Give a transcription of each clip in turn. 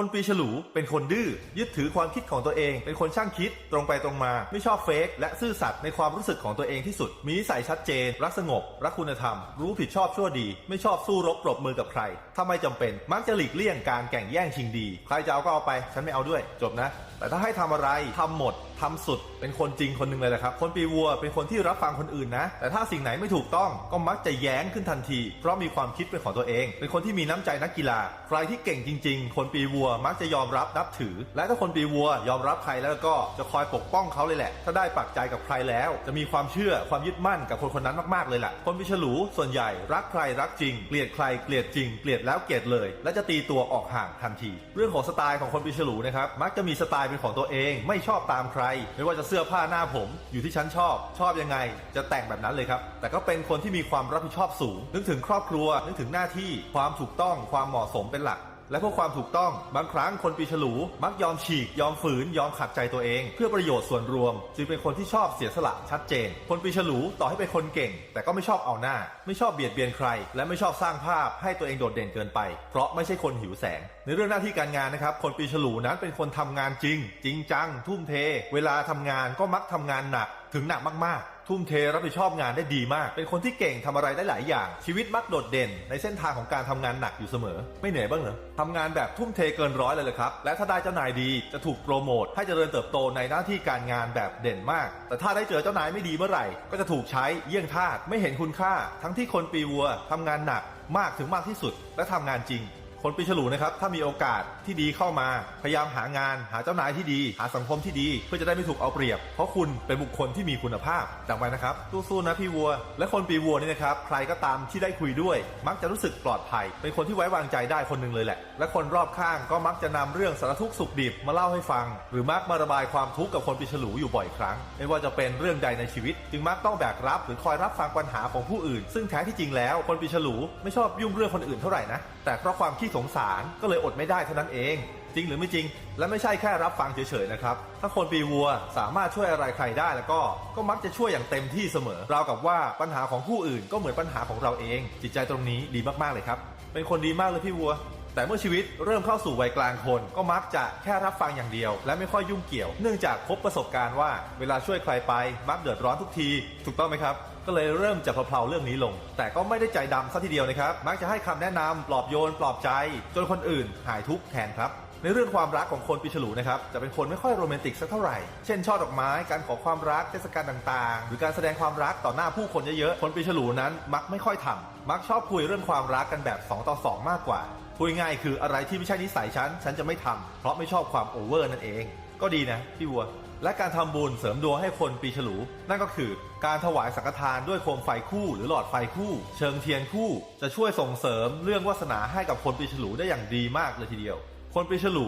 คนปีฉลูเป็นคนดื้อยึดถือความคิดของตัวเอง เป็นคนช่างคิดตรงไปตรงมา ไม่ชอบเฟกและซื่อสัตย์ในความรู้สึกของตัวเองที่สุด มีนิสัยชัดเจน รักสงบ รักคุณธรรม รู้ผิดชอบชั่วดี ไม่ชอบสู้รบปรบมือกับใคร ถ้าไม่จำเป็น มักจะหลีกเลี่ยงการแข่งแย่งชิงดี ใครจะเอาก็เอาไป ฉันไม่เอาด้วย จบนะ แต่ถ้าให้ทำอะไรทำหมด ทำสุดเป็นคนจริงคนหนึ่งเลยแหละครับ คนปีวัวเป็นคนที่รับฟังคนอื่นนะ แต่ถ้าสิ่งไหนไม่ถูกต้องก็มักจะแย้งขึ้นทันที เพราะมีความคิดเป็นของตัวเอง เป็นคนที่มีน้ำใจนักกีฬา ใครที่เก่งจริง ๆ คนปีวัวมักจะยอมรับนับถือ และถ้าคนปีวัวยอมรับใครแล้วก็จะคอยปกป้องเขาเลยแหละ ถ้าได้ปักใจกับใครแล้ว จะมีความเชื่อความยึดมั่นกับคนคนนั้นมากๆเลยแหละคนปีฉลูส่วนใหญ่รักใครรักจริงเกลียดใครเกลียดจริงเกลียดแล้วเกลียดเลย และจะตีตัวออกห่างทันที เรื่องของสไตล์ของคนปีฉลูนะครับมักจะมีสไตล์เป็นของตัวเอง ไม่ชอบตามใครไม่ว่าจะเสื้อผ้าหน้าผมอยู่ที่ฉันชอบ ชอบยังไง จะแต่งแบบนั้นเลยครับ แต่ก็เป็นคนที่มีความรับผิดชอบสูง นึกถึงครอบครัวนึกถึงหน้าที่ความถูกต้องความเหมาะสมเป็นหลัก และเพื่อความถูกต้องบางครั้งคนปีฉลูมักยอมฉีก ยอมฝืน ยอมขัดใจตัวเอง เพื่อประโยชน์ส่วนรวม จึงเป็นคนที่ชอบเสียสละชัดเจน คนปีฉลูต่อให้เป็นคนเก่ง แต่ก็ไม่ชอบเอาหน้า ไม่ชอบเบียดเบียนใคร และไม่ชอบสร้างภาพให้ตัวเองโดดเด่นเกินไป เพราะไม่ใช่คนหิวแสง ในเรื่องหน้าที่การงานนะครับคนปีฉลูนั้นเป็นคนทำงานจริง จริงจัง ทุ่มเท เวลาทำงานก็มักทำงานหนักถึงหนักมากๆ ทุ่มเทรับผิดชอบงานได้ดีมาก เป็นคนที่เก่งทำอะไรได้หลายอย่าง ชีวิตมักโดดเด่น ในเส้นทางของการทำงานหนักอยู่เสมอ ไม่เหนื่อยบ้างเหรอทำงานแบบทุ่มเทเกินร้อยเลยเลยครับ และถ้าได้เจ้านายดีจะถูกโปรโมทให้เจริญเติบโตในหน้าที่การงานแบบเด่นมาก แต่ถ้าได้เจอเจ้านายไม่ดีเมื่อไหร่ ก็จะถูกใช้เยี่ยงทาสไม่เห็นคุณค่า ทั้งที่คนปีวัวทำงานหนักมากถึงมากที่สุด และทำงานจริง คนปีฉลูนะครับถ้ามีโอกาสที่ดีเข้ามา พยายามหางาน หาเจ้านายที่ดี หาสังคมที่ดี เพื่อจะได้ไม่ถูกเอาเปรียบ เพราะคุณเป็นบุคคลที่มีคุณภาพจำไว้นะครับสู้ๆนะพี่วัว และคนปีวัวนี่นะครับใครก็ตามที่ได้คุยด้วย มักจะรู้สึกปลอดภัย เป็นคนที่ไว้วางใจได้คนหนึ่งเลยแหละ และคนรอบข้างก็มักจะนำเรื่องสารทุกข์สุขดิบมาเล่าให้ฟัง หรือมักมาระบายความทุกข์กับคนปีฉลูอยู่บ่อยครั้ง ไม่ว่าจะเป็นเรื่องใดในชีวิต จึงมักต้องแบกรับ หรือคอยรับฟังปัญหาของผู้อื่น ซึ่งแท้ที่จริงแล้วคนปีฉลูไม่ชอบยุ่งเรื่องคนอื่นเท่าไหร่นะแต่เพราะความขี้สงสารก็เลยอดไม่ได้เท่านั้นเอง จริงหรือไม่จริง และไม่ใช่แค่รับฟังเฉยๆนะครับ ถ้าคนปีวัวสามารถช่วยอะไรใครได้แล้วก็ก็มักจะช่วยอย่างเต็มที่เสมอราวกับว่าปัญหาของผู้อื่นก็เหมือนปัญหาของเราเอง จิตใจตรงนี้ดีมากๆเลยครับเป็นคนดีมากเลยพี่วัว แต่เมื่อชีวิตเริ่มเข้าสู่วัยกลางคน ก็มักจะแค่รับฟังอย่างเดียว และไม่ค่อยยุ่งเกี่ยว เนื่องจากพบประสบการณ์ว่าเวลาช่วยใครไปมักเดือดร้อนทุกที ถูกต้องไหมครับ ก็เลยเริ่มจะเพลาเรื่องนี้ลง แต่ก็ไม่ได้ใจดำซะทีเดียวนะครับ มักจะให้คำแนะนำปลอบโยนปลอบใจ จนคนอื่นหายทุกข์แทนครับ ในเรื่องความรักของคนปีฉลูนะครับจะเป็นคนไม่ค่อยโรแมนติกสักเท่าไหร่ เช่นช่อดอกไม้การขอความรักเทศกาลต่างๆ หรือการแสดงความรักต่อหน้าผู้คนเยอะๆ คนปีฉลูนั้นมักไม่ค่อยทำมักชอบคุยเรื่องความรักกันแบบ 2 ต่อ 2 มากกว่าพูดง่ายคืออะไรที่ไม่ใช่นิสัยฉัน ฉันจะไม่ทำเพราะไม่ชอบความโอเวอร์นั่นเอง ก็ดีนะพี่วัว และการทำบุญเสริมดวงให้คนปีฉลู นั่นก็คือ การถวายสังฆทานด้วยโคมไฟคู่ หรือหลอดไฟคู่ เชิงเทียนคู่ จะช่วยส่งเสริมเรื่องวาสนาให้กับคนปีฉลูได้อย่างดีมากเลยทีเดียว คนปีฉลู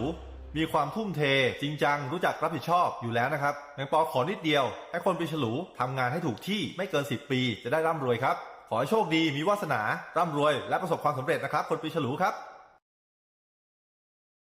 มีความทุ่มเทจริงจังรู้จักรับผิดชอบอยู่แล้วนะครับแมงปอขอนิดเดียวให้คนปีฉลูทำงานให้ถูกที่ไม่เกิน 10 ปีจะได้ร่ำรวยครับ ขอให้โชคดีมีวาสนาร่ำรวยและประสบความสำเร็จนะครับ คนปีฉลูครับ